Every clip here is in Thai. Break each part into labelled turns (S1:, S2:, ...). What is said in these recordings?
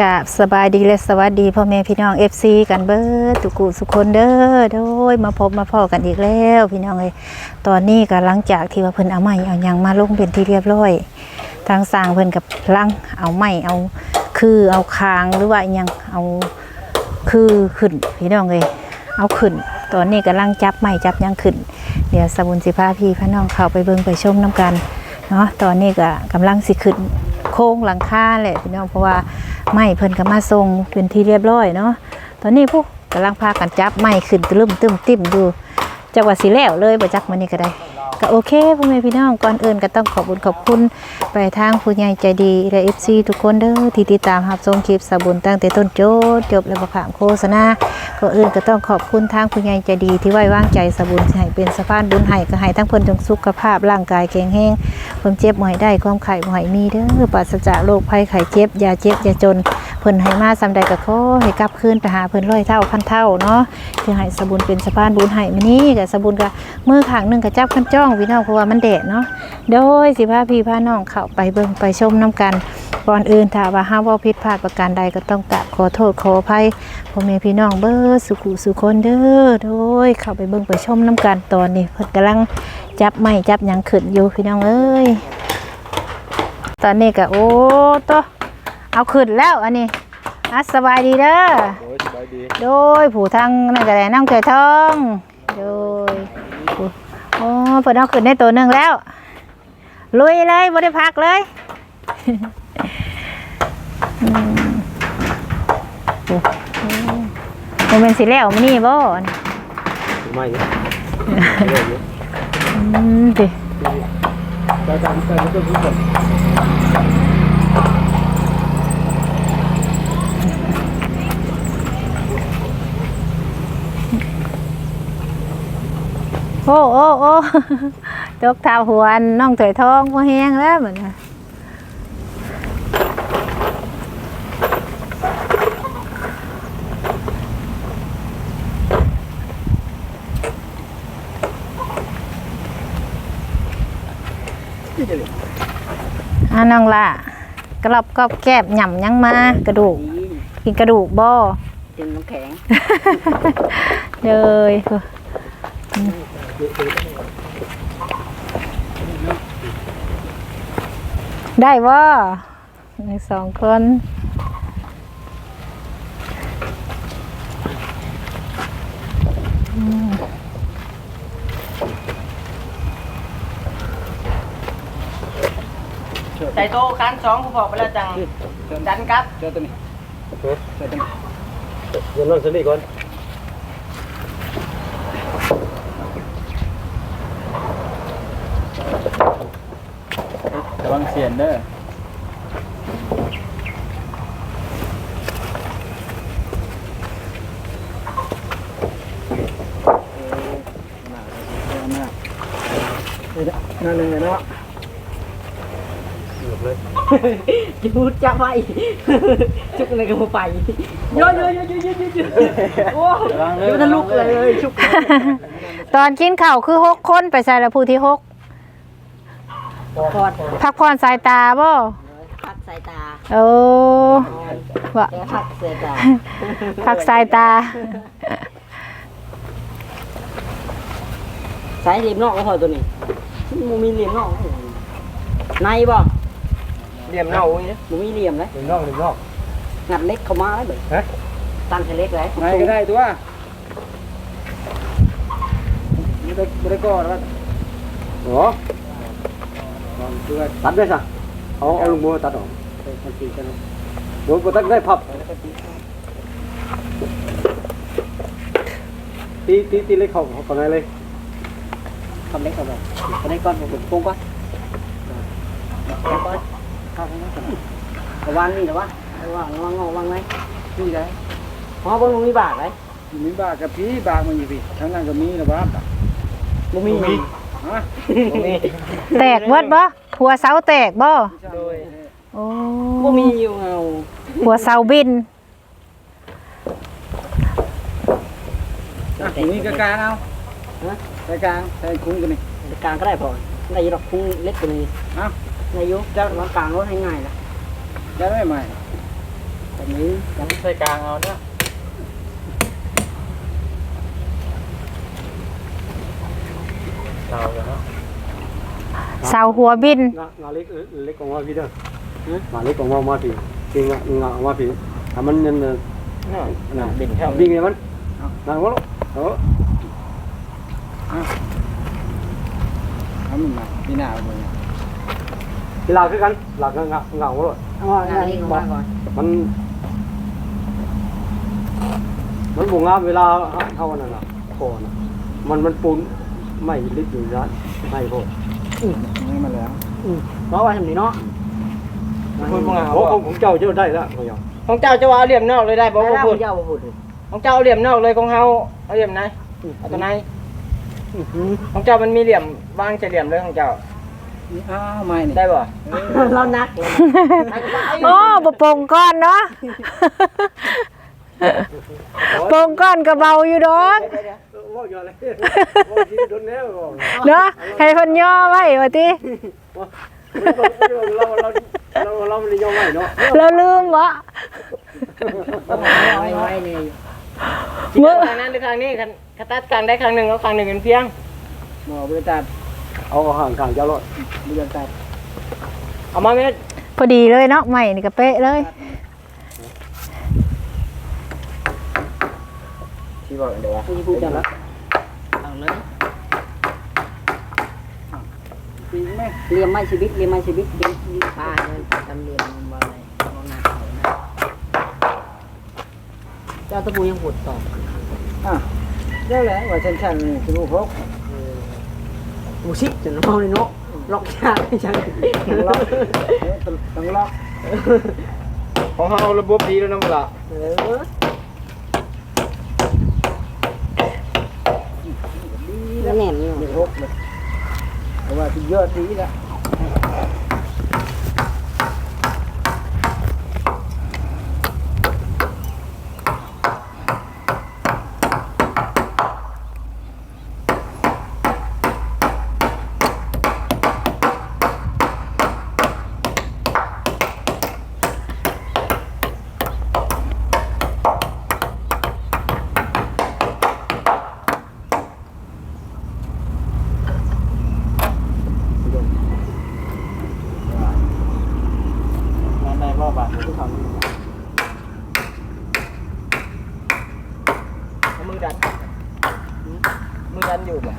S1: กราบสบายดีและสวัสดีพ่อแม่พี่น้อง FC กันเบิดทุกกูสุคนเด้อโดยมาพบมาพ่อกันอีกแล้วพี่น้องเอ้ยตอนนี้ก็หลังจากที่ว่าเพิ่นเอาไม้เอายังมาลงเป็นที่เรียบร้อย ทางสร้างเพิ่นกับลังเอาไม้เอาคือเอาคางหรือว่ายังเอาคือขึ้นพี่น้องเอ้ยเอาขึ้น ตอนนี้กำลังจับไม้จับยังขึ้น เดี๋ยวสบุญสิพาพี่พี่น้องเข้าไปเบิ่งไปชมน้กันเนาะตอนนี้ก็กำลังสิขึ้น โค้งหลังคาแหละพี่น้องเพราะว่าไม้เพิ่นก็มาทรงเป็นที่เรียบร้อยเนาะตอนนี้พวกกำลังพากันจับไม้ขึ้นตะลึมตึมติ่มดูจังหวัดสีแล้วเลยบ่จักมันนี่ก็ได้ ก็โอเคพ่อแม่พี่น้องก่อนอื่นก็ต้องขอบคุญขอบคุณไปทางผู้ใหญ่ใจดีและ FC ทุกคนเด้อที่ติดตามรับชมคลิปสาบุญตั้งแต่ต้นจนจบและบ่ขามโฆษณาก็อื่นก็ต้องขอบคุณทางผู้ใหญ่ใจดีที่ไว้วางใจสาบุญให้เป็นสะพานบุญให้ก็ให้ทั้งเพิ่นจงสุขภาพร่างกายแข็งแรงความเจ็บบ่ให้ได้ความไข้บ่ให้มีเด้อปราศจากโรคภัยไข้เจ็บอย่าเจ็บอย่าจนเพิ่นให้มาซำใดก็ขอให้กลับคืนไปหาเพิ่นร้อยเท่าพันเท่าเนาะที่ให้สาบุญเป็นสะพานบุญให้มื้อนี้ก็สาบุญก็มือข้างหนึ่งกับจับขันจ้องพี่น้องเพราะว่ามันแดดเนาะโดยสิพาพี่พาน้องเข้าไปเบิ่งไปชมน้ำกันก่อนอื่นถ้าว่าห้าเว่าผิดพลาดประการใดก็ต้องกราบขอโทษขออภัยพ่อแม่พี่น้องเบิดสุขุสุคนเด้อโดยเข้าไปเบิ่งไปชมน้ำกันตอนนี้เพิ่นกำลังจับไม้จับหยังขึ้นอยู่พี่น้องเอ้ยตอนนี้ก็โอ้โตะเอาขึ้นแล้วอันนี้อะสบายดีเด้อ
S2: โอ้ยสบายดี
S1: โดยผู้ทางนั่นก็ได้น้ำเกลือทองโดยผู้ โอ้เพิ่นเอาขึ้นได้ตัวหนึ่งแล้ว ลุยเลยบ่ได้พักเลยอืมโอ้โอ้มันเป็นสิแล้วมื้อนี้บ่
S2: ไม่เนี่ย
S1: อืมดิ
S2: ไปตามไปมันก็รู้ก่อ
S1: โอ้โอ้โอ้ตกเท้าหัวอันน้องถอยทองบ่แห้งแล้วเหมือนน่ะอ่าน้องล่ะกรอบกรอบแกบหย่ำยังมากระดูก กินกระดูกบ่
S3: กินน้ำแข็ง
S1: เลย ได้บ่หนึ่งสองคน
S3: ใส่โต๊ะคันสองกูบอกไปแล้วจังดันครับ
S2: เจอตัวนี้เจอตัวนี้เดี๋ยวลองสนิทก่อน
S4: ระวังเสียนเด้อ
S2: นั่นเลยเนาะหลบเลย
S3: ยูดจะไปชุกอะไรก็บ่ไปโยโยโยโยโยโยโยโอ้ยมันลุกเลยชุก
S1: ตอนกินข้าวคือหกคนไปใส่ละผู้ที่หก
S3: กอด
S1: พักผ่อนสายตาบ่
S3: พักสายตา
S1: โอ้ว่า
S3: แกพักสายตา
S1: พักสายตา
S3: สายเหลี่ยมนอกก็พอตัวนี้มันมีเหลี่ยมนอกในบ่
S2: เหลี่ยมเน่าอย่างเงี้ย
S3: มันมีเหลี่ยมเลย
S2: เหลี่ยมนอกเหลี่ยมนอก
S3: งัดเล็กเข้ามาเลย
S2: ฮะ
S3: ตั้งให้เล็กเลย
S4: ไงก็ได้ตัวไม่ได้ไม่ได้ก่อนว่า
S2: โอ้ ตัดได้สิเอาเอาลงมือตัดออก
S3: มันตีกัน
S2: โดนก็ตัดได้พับตีตีตีเล็กเขาเขาไหนเลย
S3: ทำเล็กเข้าไปก็ได้ก้อนผมปรุงก่อนก้อนเข้าไปนะระวังนี่ระวังระวังระวังระวังไหม
S4: พี่ได้
S3: เพราะว่ามันมีบาทเลย
S4: มีบากกับพี่บากมันอยู่พี่ทั้งนั้นก็มีนะบ้า
S3: มันมี
S4: ฮะ
S1: แตกเบิดบ่หัวเสาแตกบ่
S3: โดย
S1: โอ้
S3: มันมีอยู่เอา
S1: หัวเสาบิน
S4: นี่กลางเอากลางใส่คุ้งกันนี่
S3: กลางก็ได้พอได้ยดอกคุ้งเล็กกว่านี้
S4: เอ้า
S3: ในยุคจะมากลางรถให้ง่ายละ
S4: ได้ไหมใหม่
S3: แต่
S4: แบบนี้
S2: ยังใส่กลางเอาเนี่ย เราอยู่เนาะ
S1: เสาหัวบิน
S2: งางาเล็กเล็กของว่าพี่เด้องาเล็กของว่ามาพี่จริงอะงาว่าพี่ถ้ามันเนี่ยน่ะบิ่งแค่บิ่งเนี่ยมันนั่งวะลูกเออ
S4: ทำมันมาพี่หน้าเอาไป
S2: เวลาคือกันหลักงาเงาวะลูก
S3: เอาอันนี้ลงมาก่อน
S2: มันมันบ่งามเวลาเท่านั้นน่ะโคน่ะมันมันปูน ไม่ลึกอยู่ร้านไม่โค
S4: นี่มาแล้ว
S3: เพราะว่าทำนี่เนาะ
S2: คุณบ่งามโอ้ของของเจ้าเจ้าได้แล้วของเจ้า
S5: ของเจ้าจะว่าเอาเหลี่ยมนอกเลยได้บ่
S3: ได้
S5: บ่
S3: แล้ว
S5: พูด
S3: เจ้าบ่พูด
S5: ของเจ้าเอาเหลี่ยมนอกเลยของเฮาเอาเหลี่ยมไหนเอาตัวไหนของเจ้ามันมีเหลี่ยมวางจะเหลี่ยมเลยของเจ้า
S4: อ้าวไม่นี่
S5: ได้บ่
S3: เรานัก
S1: โอ้บ่โปงก้อนเนาะโปงก้อนก็เบาอยู่ดอก
S2: ว่าอยู่อะไรว่าที่โดนแน่บ่
S1: เนาะให้เพิ่นย่อไว้ว่าติ
S2: เราเราเราเราไม่ได้ยอมไหวเนาะ
S1: เราลืมบ่
S3: ไว้ไว้นี่
S5: สิตัดทางนั้นหรือทางนี้คันคันตัดกลางได้ครั้งหนึงเอาครั้งหนึงเป็นเพียง
S4: หมอบริษัท
S2: เอาห่างข้างเจ้ารถ
S4: บริษัท
S5: เอามาแม่
S1: พอดีเลยเนาะใหม่นี่ก็เป๊ะเลย
S5: ที่บอกเดี๋ยวว่า
S3: ผู้พูดจังละ เลย
S4: จริงไหม
S3: เรียมไม่ชีวิตเรียมไม่ชีวิตเรียมป้าเนี่ยทำเรียมมาอะไรเอาหน้าเขานะเจ้าตะปูยังพูดต่อ
S4: อะได้แล้วว่าฉันฉันๆคือลูกพก
S3: ปูชิจนมองเลยเนาะล็อกยากไม่ใช่
S4: ต้องล็อกต้องล็อก
S5: ของเฮาระบบดีแล้วนำล่ะ
S3: เออ แน่น
S4: อยู่ มีหกเลยเพราะว่าที่เยอะดีละ
S5: งานได้บ่บาดทุกคำเอามือดันมือดันอยู่บ่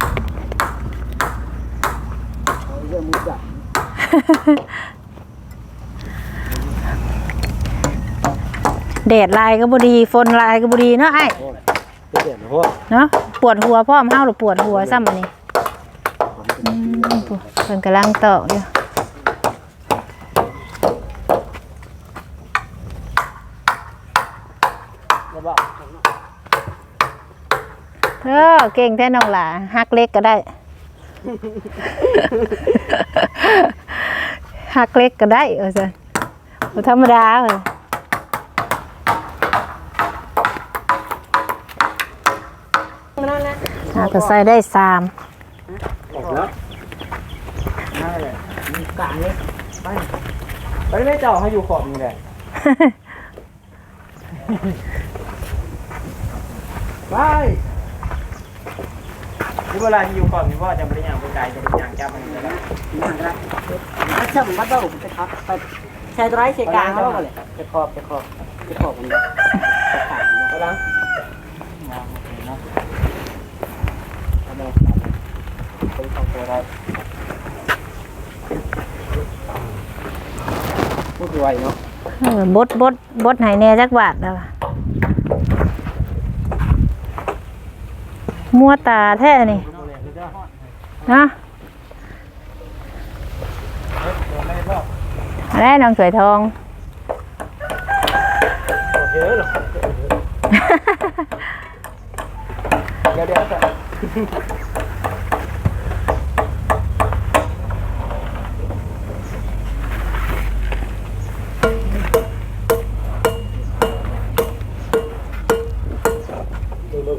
S4: เอาเรื่องมือจับ
S1: แดดลายก็บ่ดีฝนลายก็บ่ดีเนาะไอ้
S2: เด็ดนะพ่อ
S1: เนาะปวดหัวพร้อมเฮาหรือปวดหัวซ้ำอันนี้อืมผู้เพิ่นกำลังตอกอยู่
S5: แล้วบ่
S1: เออเก่งแท้น้องหล่ะฮักเล็กก็ได้ฮักเล็กก็ได้เออซั่นบ่ธรรมดาเออหาก็ใส่ได้สาม
S2: ออกแล้ว
S3: กลางเลย
S5: ไปไม่เจ้าให้อยู่ขอบนี่แหละไปที่เวลาที่อยู่ขอบนี่ว่าจะบริยางไปไกลจะบริยางจับมันเลยนะ
S3: นั่งละถ้าเชื่อมมัดเบ้าไปครับไปใช้ตัวไรใช้กลางเขาเลย
S5: ไปขอบไปขอบ
S3: จะขอบมันเลยจะขาด
S5: ไปล้าง เป็นของตัวได้พูดไวเนาะ
S1: เออบดบดบดให้แหน่จักบาทแล้วล่ะมัวตาแท้นี่นะอะไรน้องสวยทอง
S2: เยอะหรอ
S5: เดี๋ยวเดี๋ยว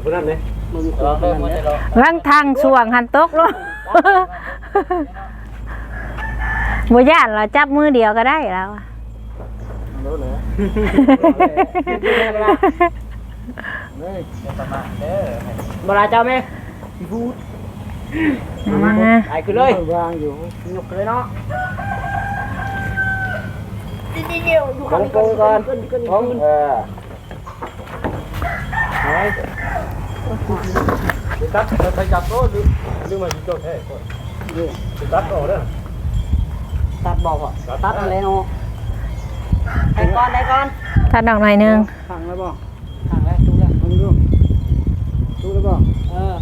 S2: คนนั้นเนี่ย
S3: มึง
S5: ลองเริ่มมันจะลอง
S1: ลังทางช่วงหันตกลง บ่ย่านเราจับมือเดียวก็ได้แล้วอะ
S2: รู้เลย
S5: นี่จะประมาทเด้อ
S3: บ่ลาเจ้าแม่
S1: มา
S3: ไปขึ้นเลยวา
S4: งอยู่
S3: ยกเลยเนาะ
S5: ลงโปงก่อนลงเออ
S2: ตัดไปจับโต๊ะหรือหรือมาที่โต๊ะแท้ก่อนตัดออกเด้อ
S3: ตัดบอกอะตัดอะไรเนาะได้ก่อนได้ก่อน
S1: ถ้าดอกหน่อยหนึง
S4: ขังแล้วบ่
S3: ทางแล้วดูแล้ว
S4: มึงดูดูแล้วบ่
S3: เออ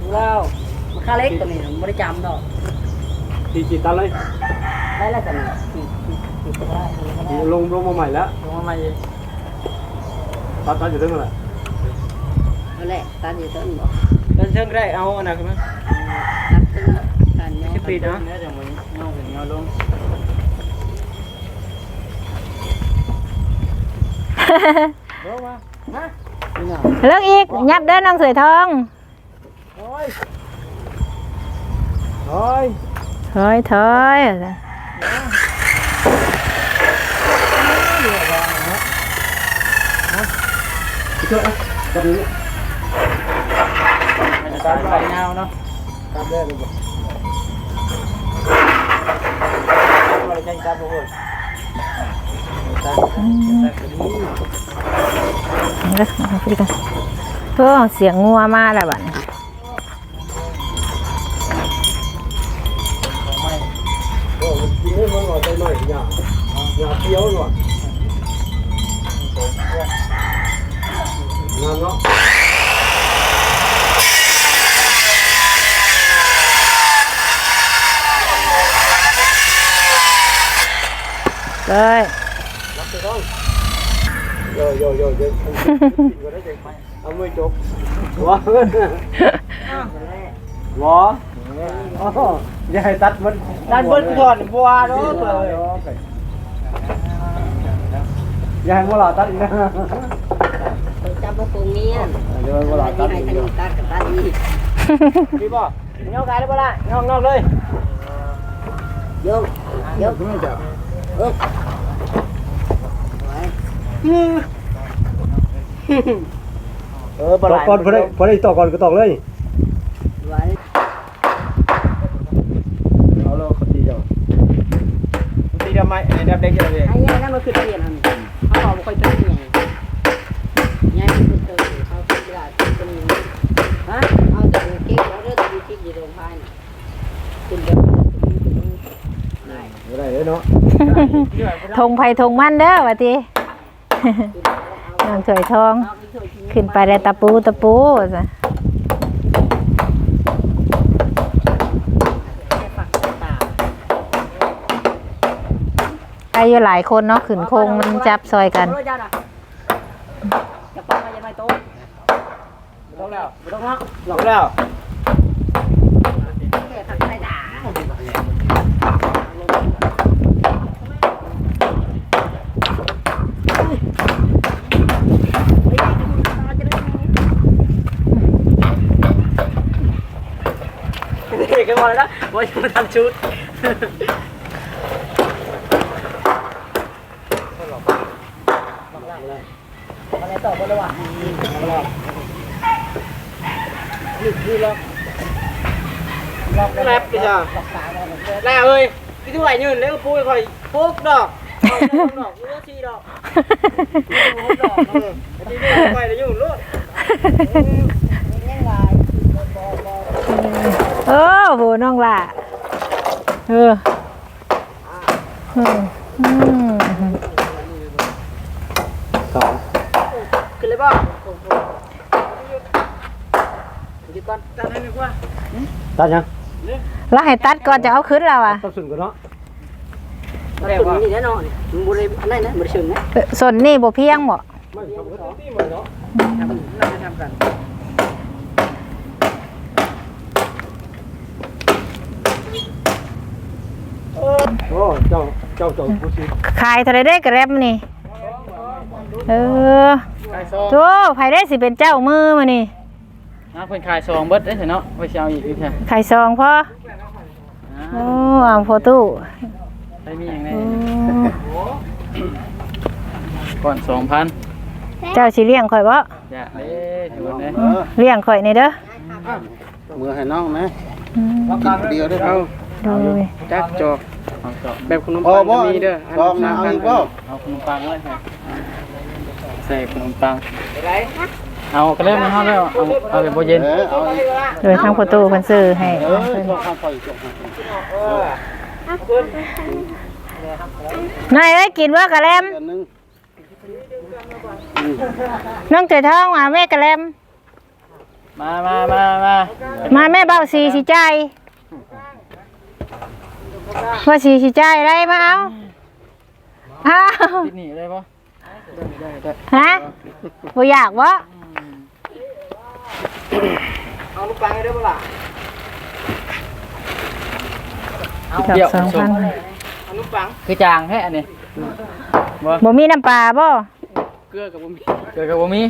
S3: ดูแล้วมันค่าเล็กตัวนี้ไม่ได้จำดอก
S2: ตีจีตัดเลย
S3: ได้แล้วกันนี่ติดก็ได้ก็ได้
S2: ลงลงมาใหม่แล้ว
S5: ลงมาใหม่อีก
S2: ตัดตัดอยู่ตรงนั้นแหละ
S3: นั่นแหละตัดอยู่ต้นบอก
S5: เดินเชิงได้เอาอันนั้นขึ้นมา
S3: ตัดตึ้งกันเนาะ
S5: สิปีนะเนี่ยจะมึงเงาขึ้นเงาลง
S4: เดี๋ยวมาฮะ
S1: เลิกอีกยับเด้อน้องสวยทอง
S4: โอ้ยโอ้ย
S1: ถอยถอย
S2: จับนี้
S5: มันจะ ตายไปเงาเนาะ
S4: ตามได้เลยบ่
S5: เราจะจับโอ้ย
S1: เด้อเอาไปดีกันโอ้เสียงงัวมาแล้วบัดนี้
S2: โอ้กินให้มันหน่อยใจหน่อยอย่าอย่าเคี้ยวหน่อยงานเนาะ
S1: เลย
S2: โยโยโยโย เอามือจบว้าว้าอย่าให้ตัดมัน
S5: ด้านบนก่อนบัวเนาะเลย
S2: อย่าให้มัวหลาตัดอีกนะ
S3: จับมาตรงนี้
S2: เดี๋ยวมัวหลาตัดอีก
S3: ให้ตัดกับตัดอีก
S5: พี่บอกเงากายได้ปะล่ะเงานอกเลย
S3: ยกยก
S4: ไม่จับ
S5: เออป
S2: ต
S5: ลา
S2: อกก่อนพอได้พอได้ตอกก่อนก็ตอกเลย
S3: ไว้
S2: เอาแล้วเขาตีเจ้า
S5: ตีทำไมไอ้ดับเด็กจะเลย
S3: ไอ้ยัยนั่นมันคือเตียนเขาบอกว่าค่อยเตียนยังยังคือเตียนเขาคือเวลาเป็นฮะเอาแต่เก๊กแล้วเรื่องที่ที่อยู่โรงพยาบาลคุณจะได้
S2: ไม่ได้เลยเนาะ
S1: ทงไผ่ทงมันเด้อว่าติน้องสวยทอง ขึ้นไปได้ตะปูตะปูจ้ะไปอยู่หลายคนเนาะขึ้นโคงมันจับซอยกัน
S3: จะป้องมายังไงโต๊ะ
S5: ต้องแล้ว
S3: ไม่ต้องเนาะ
S5: หลอกแล้ว
S3: แค่ผักไทยด่า
S5: เด็กกันหมดเลยนะว่าจะมาทำชุด
S3: อะไรต่อไปเลยว่ะ
S5: แรปดิจ้าแล้วเอ้ยพี่ทุกไหลยืนแล้วปุ้ยคอยปุ๊กดอกดอกเลือชีดอกดอกเออที่นี่คอยแล้วยืนลุ้น
S1: เออโหน้องล่ะเอออืมอืม
S2: สอง
S5: ขึ้นเลยป่ะ
S3: หยุดก่อน
S5: จัดให้หนึ่งว่า
S2: ตัดยัง
S1: แล้วให้ตัดก่อนจะเอาขึ้นแล้วอะ
S2: ตัดสุดก่อนเนาะ
S3: มันถึงนี่แน่นอนมันบริอันนั้นนะบริสุทธิ์นะ
S1: เออส่วนนี่บ่เพียงบ่
S2: ไม่ทำกันตีมันเนาะ
S5: เราจะทำกัน
S2: เจ้าเจ้าเจ้าผู้ชี
S1: ขายเท่าไรได้กระแรบนี่ เออ
S5: ขายซอง
S1: โธ่ไผได้สิเป็นเจ้ามือมานี่
S5: นะเพิ่นขายซองเบิดได้เนาะไปเช่าอีกอีกแค่
S1: ขายซองพ่อโอ้เอาโฟตู้
S5: ไปมีอย่างไร
S1: โอ้
S4: ก่อนสองพัน
S1: เจ้าสิเลี้ยงข่อยบ่
S4: อย่าเด้ถือว่าเด้
S1: อืมเลี้ยงข่อยนี่เด้อ
S2: มือให้น้องนะ
S1: อืม
S2: กินเดียวได้เอา
S1: โดย
S5: จักจอก
S4: เอาจอก
S5: แบบขนม
S2: พอ
S5: ปัง
S2: บ่
S5: ก็มีเด้ออัน
S2: ลองนะเอาอีกบ่
S4: เอาขนมปังเลยครับใส่ขนมปัง
S5: ไร
S4: เอากระเล่มมาเฮาแล้วเอาเอาแบบบ่เย็น
S2: เออเอาอีก
S1: โดยทางประตูเพิ่นซื้อให้
S2: เออลองข้ามไปอีก
S1: นายเอ้ยกินว่ากะแลม
S2: อันนึง
S1: น้องเตยทองมาแม่กะแลม
S4: มามามามา
S1: มาแม่เบ้าสีสิใจาย ว่าสีสิใจายได้มาเอาอ้าว
S4: ที่นี่เลยบ่
S1: ฮะบ่อยากวะ
S5: เอาลูกปังให้ได้บ่ล่ะ
S1: จับสองพัน
S5: เอาลูกปัง
S4: คือจางแท้อันนี้บ่
S1: บ่มีน้ำปลาบ่
S5: เกลือกับบ่มี
S4: เกิดกับบ่มี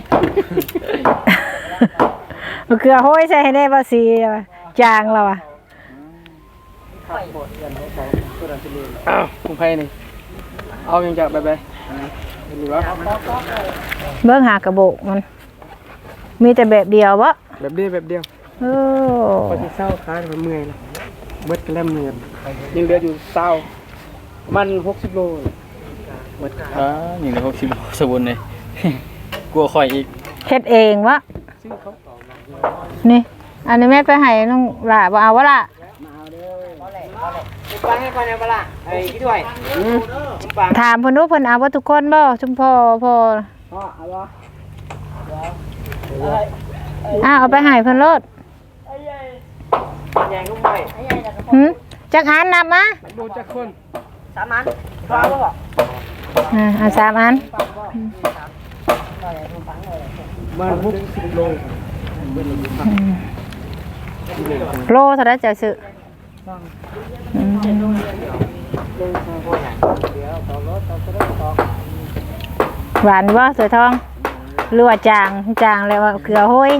S1: เอาเกลือโห้อยใส่ให้ได้บ่สีจางแล้วอะ
S5: อ้าวคุณไผนี่เอายังจากแบบใดหรือว่า
S1: เบิ่งหากระโบกมัน มีแต่แบบเดียวบ่
S5: แบบเดียวแบบเดียว
S1: โอ้
S5: พอสิเศร้าค้าแต่เมื่อยแล้วเบิดกันแล้วเมื่อยยังเหลืออยู่เศร้ามัน60โล
S4: อ่านี่เลย60สบุนเลย กลัวข่อยอีก
S1: เฮ็ดเองวะ
S5: ซึ่งเขา
S1: นี่ อันนี้แม่ไปให้น้องหล่าบ่เอาวะล่ะ
S5: ลูก ปังให้ก่อนเนี่ยบ่ล่ะไอ้พี่ด้วยปัง
S1: ถามเพิ่นดูเพิ่นเอาบ่ทุกคนบ่ชุมพ่อพ่อ
S5: พ่อเอาบ่
S1: อ้าเอาไปให้เพิ่นโลด
S5: แยงลูกไป
S1: หึจักอันนับมา
S5: ดูจักคนสามอันฟ้าบ่
S1: อ่าเอาสามอัน
S5: มัน60โล
S1: โลเท่าไดจะซื้อ หวานบ่สวยทองหรือว่าจางจางแล้วว่าเกลือโห้ย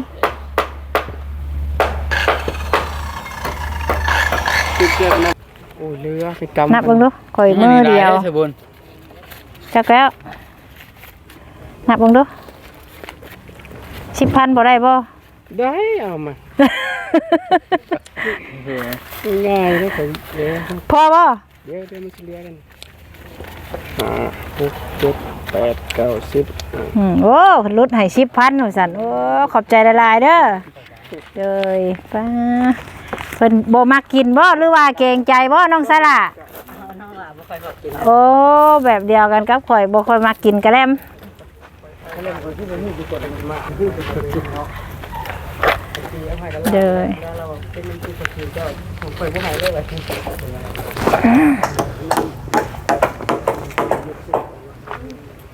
S5: ติดเชือกนะโอ้ยเรือไปกำ
S1: นับเบิ่งดูข่อยมือเดียว
S4: สบุน
S1: จักแล้วนับเบิ่งดูสิบพันบ่ได้บ่
S5: ได้เอามา
S4: โอเค
S5: ง่ายเลยผมเดี๋ยว
S1: พอบ่
S5: เดี๋ยวเดี๋ยวมันจะเรียกันห้าหกเจ็ดแปดเก้าสิบ
S1: อืมโอ้ลดให้สิบพันหนูสันโอ้ขอบใจหลายๆเด้อเลยป้าเพิ่นบ่มักกินบ่หรือว่าเกรงใจบ่น้องสละโอ้แบบเดียวกันกับข่อยบ่ค่อยมักกินกระแลมกระเป็
S4: นคนกินเนาะ
S1: ด้อ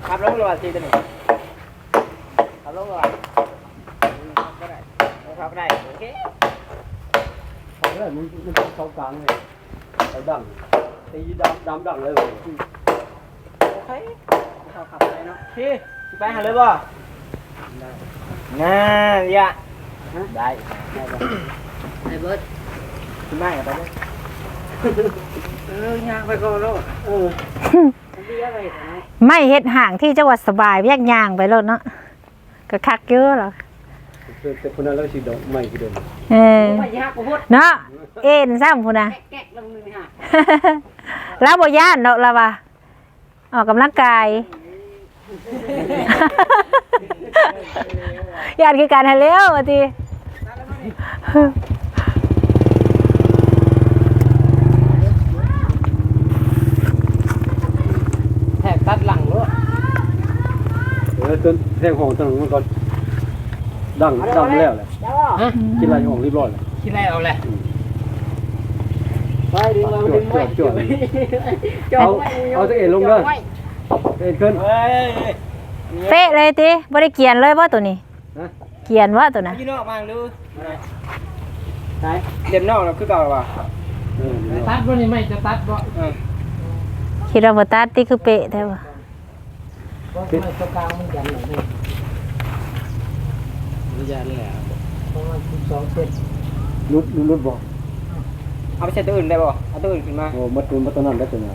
S5: ขับลงรถสิตัวนี้ขับลงรถก็ได้ขับได้โอเค
S2: เอาเลยมันมันเข้ากลางเลยเอาดังตีดำดำดังเลย
S5: โอเคเขาขับได้เนาะพี่ไปหาเลยบ่น่าอย่า ได้ได้บ่
S3: ไอ้เบิร์ด
S5: ขึ้นได้ไปเลย
S3: เออย่างไปก่อนแล้ว
S5: เออ
S3: เรียกไปไหน
S1: ไม่เฮ็ดห่างที่จังหวัดสบายแยกย่างไปโลดเนาะก็คักเยอะหรอ
S2: แต่คนนั้นเราสิดอกใหม่กี่เดือน
S1: เออ
S3: ไม่ยากกูพูด
S1: เนาะเอ็นซ้ำพุ่นน่ะ
S3: แก๊กลงมือฮะ
S1: แล้วบ่ย่านเนาะละว่าออกกำลังกาย ย่านคือการให้เร็วว่าติ
S5: แทกตัดหลังรถ
S2: เออต้นแทงของต้นมันก่อนดังดำแล้วแหละ
S5: ฮะ
S2: กินอะไรของรีบร้อยเลย
S5: คิดอะไรเอาแหละไปดึงมาดึงไว้
S2: จวดๆเอาเอาตัวเองลงเด้อเอ็นขึ้น
S5: เฮ้ย
S1: เป๊ะเลยติบ่ได้เกียนเลยบ่ตัวนี้
S2: ฮะ
S1: เกียนว่าตัวน่ะ
S5: ยืนนอกมาดูไหนเด่นนอกเราคือเก่าหรือเปล่า
S2: เออ
S5: ตัดบ่นี่ไม่จะตัดบ่เออ
S1: คิดว่าบ่ตัดติคือเป๊ะแท้บ่
S2: ปิด
S5: ตัวกลางมันยันหน่อยนี่มันยันเลยอะประมาณ12เซน
S2: รุดรุดรุดบอก
S5: เอาไปใช้ตัวอื่นได้บ่เอาตัวอื่นขึ้นมา
S2: โอ้มัดตัวมัดตัวนั้นได้ตัวนี้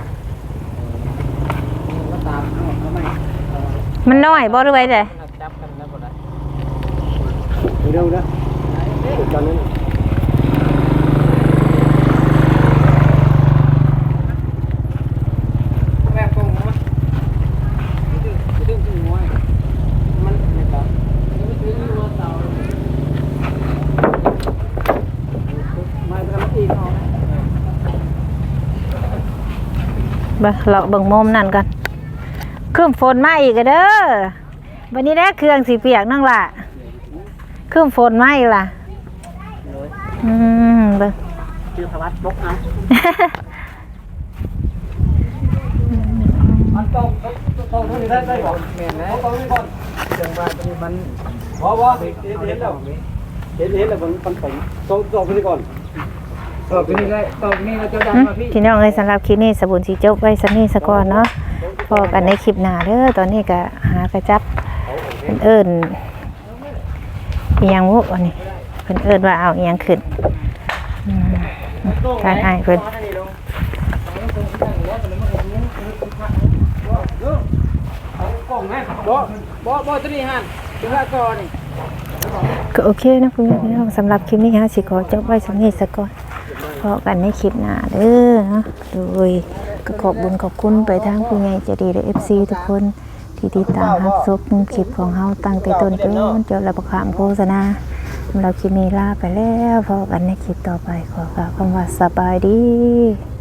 S5: ก็ตามเอาเอาใหม่
S1: มันน้อยบ่หรือไว้เด้
S5: จับกันแล้วบ่ได้
S2: เร็วนะจุดกันนั้น
S5: แบบกงมาดึงดึงถึงหัวมันไม่ตับมันคือหัวเสาไม่ทำอีกเอา
S1: บ่เราเบิ่งมุมนั่นกัน คืมฝนมาอีกอะเด้อวันนี้ได้เครื่องสีเปียกนั่งล่ะคืมฝนมาอีกล่ะอืมเบิ่ง
S5: ชื่อพวัดบกเอา
S2: มันต้องต้องต้องได้ได้ก่อน
S5: แม่นแล้ว
S2: ต้องนี่ก่อน
S5: จังหวะนี้มัน
S2: ว้าวว้าวเห็นเห็นแล้วเห็นเห็นแล้วมันมันผมต้องต้องไปนี่ก่อน
S5: ตอบนี่ได้ตอบนี่เราจะดัง
S1: อืม
S5: มาพี่
S1: พี่น้องเอ้ยสำหรับคลิปนี้สบุนสีจบไว้สักนี้สะก่อนเนาะ พอกันในคลิปหน้าเด้อตอนนี้ก็หากระจับเพิ่นเอิ้นอีหยังวุอันนี้เพิ่นเอิ้นว่าเอาอีหยังขึ้นอืมทางอ้ายเพิ่น
S5: บ่บ่บ่ตัวนี้หันถึงละก่อนนี่
S1: ก็โอเคนะคุณพี่น้องสำหรับคลิปนี้ฮะสิขอจบไว้สักนี้สะก่อนพอกันในคลิปหน้าเด้อเนาะโดย ก็ขอบบุญขอบคุณไปทางผู้ใหญ่ใจดีและ FC ทุกคนที่ติดตามรับชมคลิปของเฮาตั้งแต่ต้นจนจบและประคามโฆษณาเราคลิปนี้ลาไปแล้วพอกันในคลิปต่อไปขอกล่าวคำว่าสบายดี